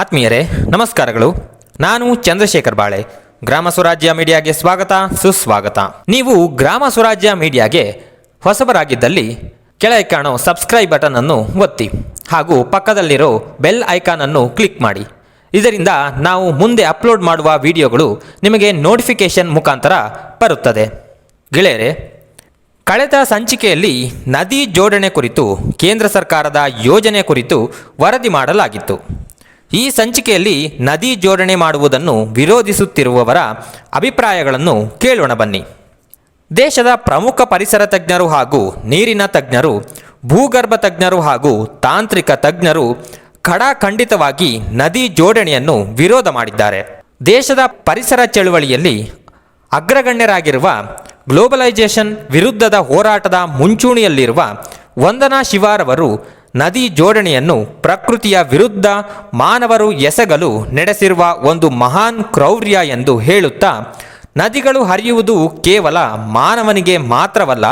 ಆತ್ಮೀಯರೇ, ನಮಸ್ಕಾರಗಳು. ನಾನು ಚಂದ್ರಶೇಖರ್ ಬಾಳೆ. ಗ್ರಾಮ ಸ್ವರಾಜ್ಯ ಮೀಡಿಯಾಗೆ ಸ್ವಾಗತ, ಸುಸ್ವಾಗತ. ನೀವು ಗ್ರಾಮ ಸ್ವರಾಜ್ಯ ಮೀಡಿಯಾಗೆ ಹೊಸಬರಾಗಿದ್ದಲ್ಲಿ ಕೆಳಗೆ ಕಾಣೋ ಸಬ್ಸ್ಕ್ರೈಬ್ ಬಟನ್ ಅನ್ನು ಒತ್ತಿ ಹಾಗೂ ಪಕ್ಕದಲ್ಲಿರೋ ಬೆಲ್ ಐಕಾನ್ ಅನ್ನು ಕ್ಲಿಕ್ ಮಾಡಿ. ಇದರಿಂದ ನಾವು ಮುಂದೆ ಅಪ್ಲೋಡ್ ಮಾಡುವ ವಿಡಿಯೋಗಳು ನಿಮಗೆ ನೋಟಿಫಿಕೇಶನ್ ಮುಖಾಂತರ ಬರುತ್ತದೆ. ಗೆಳೆಯರೆ, ಕಳೆದ ಸಂಚಿಕೆಯಲ್ಲಿ ನದಿ ಜೋಡಣೆ ಕುರಿತು ಕೇಂದ್ರ ಸರ್ಕಾರದ ಯೋಜನೆ ಕುರಿತು ವರದಿ ಮಾಡಲಾಗಿತ್ತು. ಈ ಸಂಚಿಕೆಯಲ್ಲಿ ನದಿ ಜೋಡಣೆ ಮಾಡುವುದನ್ನು ವಿರೋಧಿಸುತ್ತಿರುವವರ ಅಭಿಪ್ರಾಯಗಳನ್ನು ಕೇಳೋಣ ಬನ್ನಿ. ದೇಶದ ಪ್ರಮುಖ ಪರಿಸರ ತಜ್ಞರು ಹಾಗೂ ನೀರಿನ ತಜ್ಞರು, ಭೂಗರ್ಭ ತಜ್ಞರು ಹಾಗೂ ತಾಂತ್ರಿಕ ತಜ್ಞರು ಖಡಾಖಂಡಿತವಾಗಿ ನದಿ ಜೋಡಣೆಯನ್ನು ವಿರೋಧ ಮಾಡಿದ್ದಾರೆ. ದೇಶದ ಪರಿಸರ ಚಳುವಳಿಯಲ್ಲಿ ಅಗ್ರಗಣ್ಯರಾಗಿರುವ ಗ್ಲೋಬಲೈಸೇಷನ್ ವಿರುದ್ಧದ ಹೋರಾಟದ ಮುಂಚೂಣಿಯಲ್ಲಿರುವ ವಂದನಾ ಶಿವಾರವರು ನದಿ ಜೋಡಣೆಯನ್ನು ಪ್ರಕೃತಿಯ ವಿರುದ್ಧ ಮಾನವರು ಎಸಗಲು ನಡೆಸಿರುವ ಒಂದು ಮಹಾನ್ ಕ್ರೌರ್ಯ ಎಂದು ಹೇಳುತ್ತಾ, ನದಿಗಳು ಹರಿಯುವುದು ಕೇವಲ ಮಾನವನಿಗೆ ಮಾತ್ರವಲ್ಲ,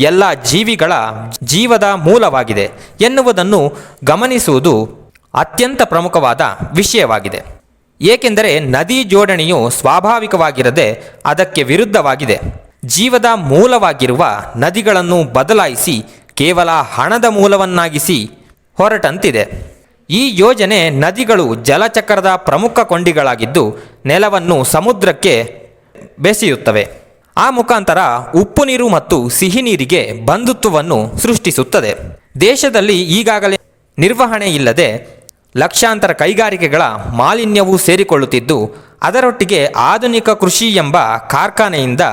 ಎಲ್ಲ ಜೀವಿಗಳ ಜೀವದ ಮೂಲವಾಗಿದೆ ಎನ್ನುವುದನ್ನು ಗಮನಿಸುವುದು ಅತ್ಯಂತ ಪ್ರಮುಖವಾದ ವಿಷಯವಾಗಿದೆ. ಏಕೆಂದರೆ ನದಿ ಜೋಡಣೆಯು ಸ್ವಾಭಾವಿಕವಾಗಿರದೆ ಅದಕ್ಕೆ ವಿರುದ್ಧವಾಗಿದೆ. ಜೀವದ ಮೂಲವಾಗಿರುವ ನದಿಗಳನ್ನು ಬದಲಾಯಿಸಿ ಕೇವಲ ಹಣದ ಮೂಲವನ್ನಾಗಿಸಿ ಹೊರಟಂತಿದೆ. ಈ ಯೋಜನೆ ನದಿಗಳು ಜಲಚಕ್ರದ ಪ್ರಮುಖ ಕೊಂಡಿಗಳಾಗಿದ್ದು ನೆಲವನ್ನು ಸಮುದ್ರಕ್ಕೆ ಬೆಸೆಯುತ್ತವೆ. ಆ ಮುಖಾಂತರ ಉಪ್ಪು ನೀರು ಮತ್ತು ಸಿಹಿ ನೀರಿಗೆ ಬಂಧುತ್ವವನ್ನು ಸೃಷ್ಟಿಸುತ್ತದೆ. ದೇಶದಲ್ಲಿ ಈಗಾಗಲೇ ನಿರ್ವಹಣೆ ಇಲ್ಲದೆ ಲಕ್ಷಾಂತರ ಕೈಗಾರಿಕೆಗಳ ಮಾಲಿನ್ಯವು ಸೇರಿಕೊಳ್ಳುತ್ತಿದ್ದು, ಅದರೊಟ್ಟಿಗೆ ಆಧುನಿಕ ಕೃಷಿ ಎಂಬ ಕಾರ್ಖಾನೆಯಿಂದ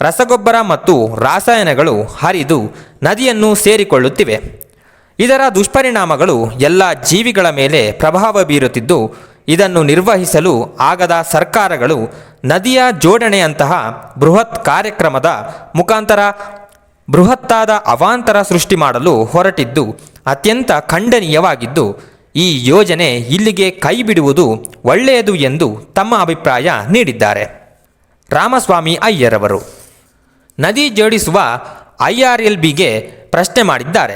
ರಸಗೊಬ್ಬರ ಮತ್ತು ರಾಸಾಯನಗಳು ಹರಿದು ನದಿಯನ್ನು ಸೇರಿಕೊಳ್ಳುತ್ತಿವೆ. ಇದರ ದುಷ್ಪರಿಣಾಮಗಳು ಎಲ್ಲ ಜೀವಿಗಳ ಮೇಲೆ ಪ್ರಭಾವ ಬೀರುತ್ತಿದ್ದು, ಇದನ್ನು ನಿರ್ವಹಿಸಲು ಆಗದ ಸರ್ಕಾರಗಳು ನದಿಯ ಜೋಡಣೆಯಂತಹ ಬೃಹತ್ ಕಾರ್ಯಕ್ರಮದ ಮುಖಾಂತರ ಬೃಹತ್ತಾದ ಅವಾಂತರ ಸೃಷ್ಟಿ ಮಾಡಲು ಹೊರಟಿದ್ದು, ಅತ್ಯಂತ ಖಂಡನೀಯವಾಗಿದ್ದು, ಈ ಯೋಜನೆ ಇಲ್ಲಿಗೆ ಕೈಬಿಡುವುದು ಒಳ್ಳೆಯದು ಎಂದು ತಮ್ಮ ಅಭಿಪ್ರಾಯ ನೀಡಿದ್ದಾರೆ. ರಾಮಸ್ವಾಮಿ ಅಯ್ಯರವರು ನದಿ ಜೋಡಿಸುವ ಐ ಆರ್ ಎಲ್ ಬಿಗೆ ಪ್ರಶ್ನೆ ಮಾಡಿದ್ದಾರೆ.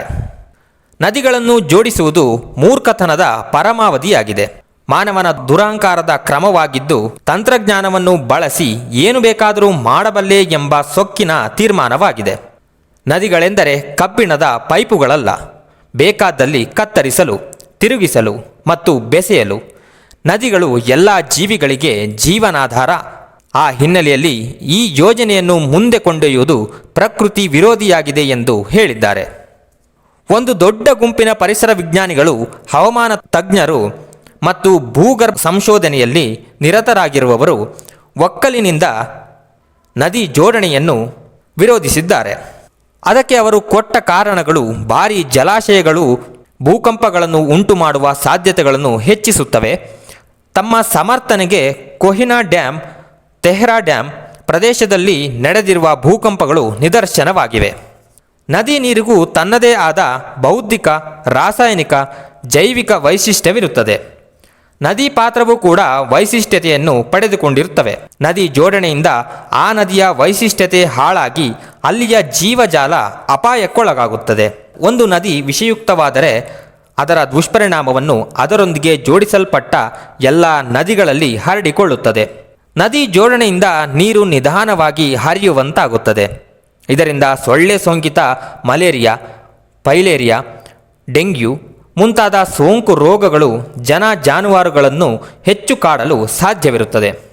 ನದಿಗಳನ್ನು ಜೋಡಿಸುವುದು ಮೂರ್ಖತನದ ಪರಮಾವಧಿಯಾಗಿದೆ. ಮಾನವನ ದುರಾಂಕಾರದ ಕ್ರಮವಾಗಿದ್ದು ತಂತ್ರಜ್ಞಾನವನ್ನು ಬಳಸಿ ಏನು ಬೇಕಾದರೂ ಮಾಡಬಲ್ಲೆ ಎಂಬ ಸೊಕ್ಕಿನ ತೀರ್ಮಾನವಾಗಿದೆ. ನದಿಗಳೆಂದರೆ ಕಬ್ಬಿಣದ ಪೈಪುಗಳಲ್ಲ. ಬೇಕಾದಲ್ಲಿ ಕತ್ತರಿಸಲು, ತಿರುಗಿಸಲು ಮತ್ತು ಬೆಸೆಯಲು ನದಿಗಳು ಎಲ್ಲ ಜೀವಿಗಳಿಗೆ ಜೀವನಾಧಾರ. ಆ ಹಿನ್ನೆಲೆಯಲ್ಲಿ ಈ ಯೋಜನೆಯನ್ನು ಮುಂದೆ ಕೊಂಡೊಯ್ಯುವುದು ಪ್ರಕೃತಿ ವಿರೋಧಿಯಾಗಿದೆ ಎಂದು ಹೇಳಿದ್ದಾರೆ. ಒಂದು ದೊಡ್ಡ ಗುಂಪಿನ ಪರಿಸರ ವಿಜ್ಞಾನಿಗಳು, ಹವಾಮಾನ ತಜ್ಞರು ಮತ್ತು ಭೂಗರ್ಭ ಸಂಶೋಧನೆಯಲ್ಲಿ ನಿರತರಾಗಿರುವವರು ಒಕ್ಕಲಿನಿಂದ ನದಿ ಜೋಡಣೆಯನ್ನು ವಿರೋಧಿಸಿದ್ದಾರೆ. ಅದಕ್ಕೆ ಅವರು ಕೊಟ್ಟ ಕಾರಣಗಳು ಭಾರಿ ಜಲಾಶಯಗಳು, ಭೂಕಂಪಗಳನ್ನು ಉಂಟು ಮಾಡುವ ಸಾಧ್ಯತೆಗಳನ್ನು ಹೆಚ್ಚಿಸುತ್ತವೆ. ತಮ್ಮ ಸಮರ್ಥನೆಗೆ ಕೊಹಿನಾ ಡ್ಯಾಮ್ ತೆಹ್ರಾ ಡ್ಯಾಮ್ ಪ್ರದೇಶದಲ್ಲಿ ನಡೆದಿರುವ ಭೂಕಂಪಗಳು ನಿದರ್ಶನವಾಗಿವೆ. ನದಿ ನೀರಿಗೂ ತನ್ನದೇ ಆದ ಬೌದ್ಧಿಕ, ರಾಸಾಯನಿಕ, ಜೈವಿಕ ವೈಶಿಷ್ಟ್ಯವಿರುತ್ತದೆ. ನದಿ ಪಾತ್ರವೂ ಕೂಡ ವೈಶಿಷ್ಟ್ಯತೆಯನ್ನು ಪಡೆದುಕೊಂಡಿರುತ್ತವೆ. ನದಿ ಜೋಡಣೆಯಿಂದ ಆ ನದಿಯ ವೈಶಿಷ್ಟ್ಯತೆ ಹಾಳಾಗಿ ಅಲ್ಲಿಯ ಜೀವಜಾಲ ಅಪಾಯಕ್ಕೊಳಗಾಗುತ್ತದೆ. ಒಂದು ನದಿ ವಿಷಯುಕ್ತವಾದರೆ ಅದರ ದುಷ್ಪರಿಣಾಮವನ್ನು ಅದರೊಂದಿಗೆ ಜೋಡಿಸಲ್ಪಟ್ಟ ಎಲ್ಲ ನದಿಗಳಲ್ಲಿ ಹರಡಿಕೊಳ್ಳುತ್ತದೆ. ನದಿ ಜೋಡಣೆಯಿಂದ ನೀರು ನಿಧಾನವಾಗಿ ಹರಿಯುವಂತಾಗುತ್ತದೆ. ಇದರಿಂದ ಸೊಳ್ಳೆ ಸೋಂಕಿತ, ಮಲೇರಿಯಾ, ಪೈಲೇರಿಯಾ, ಡೆಂಗ್ಯೂ ಮುಂತಾದ ಸೋಂಕು ರೋಗಗಳು ಜನ ಜಾನುವಾರುಗಳನ್ನು ಹೆಚ್ಚು ಕಾಡಲು ಸಾಧ್ಯವಿರುತ್ತದೆ.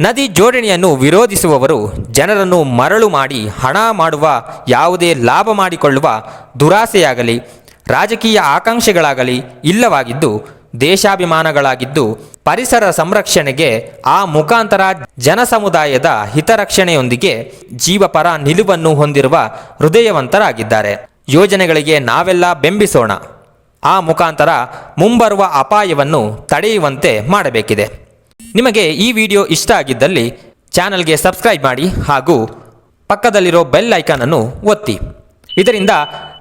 ನದಿ ಜೋಡಣೆಯನ್ನು ವಿರೋಧಿಸುವವರು ಜನರನ್ನು ಮರಳು ಮಾಡಿ ಹಣ ಮಾಡುವ, ಯಾವುದೇ ಲಾಭ ಮಾಡಿಕೊಳ್ಳುವ ದುರಾಸೆಯಾಗಲಿ, ರಾಜಕೀಯ ಆಕಾಂಕ್ಷೆಗಳಾಗಲಿ ಇಲ್ಲವಾಗಿದ್ದು ದೇಶಾಭಿಮಾನಗಳಾಗಿದ್ದು ಪರಿಸರ ಸಂರಕ್ಷಣೆಗೆ ಆ ಮುಖಾಂತರ ಜನಸಮುದಾಯದ ಹಿತರಕ್ಷಣೆಯೊಂದಿಗೆ ಜೀವಪರ ನಿಲುವನ್ನು ಹೊಂದಿರುವ ಹೃದಯವಂತರಾಗಿದ್ದಾರೆ. ಯೋಜನೆಗಳಿಗೆ ನಾವೆಲ್ಲ ಬೆಂಬಿಸೋಣ. ಆ ಮುಖಾಂತರ ಮುಂಬರುವ ಅಪಾಯವನ್ನು ತಡೆಯುವಂತೆ ಮಾಡಬೇಕಿದೆ. ನಿಮಗೆ ಈ ವಿಡಿಯೋ ಇಷ್ಟ ಆಗಿದ್ದಲ್ಲಿ ಚಾನಲ್ಗೆ ಸಬ್ಸ್ಕ್ರೈಬ್ ಮಾಡಿ ಹಾಗೂ ಪಕ್ಕದಲ್ಲಿರೋ ಬೆಲ್ ಐಕಾನನ್ನು ಒತ್ತಿ. ಇದರಿಂದ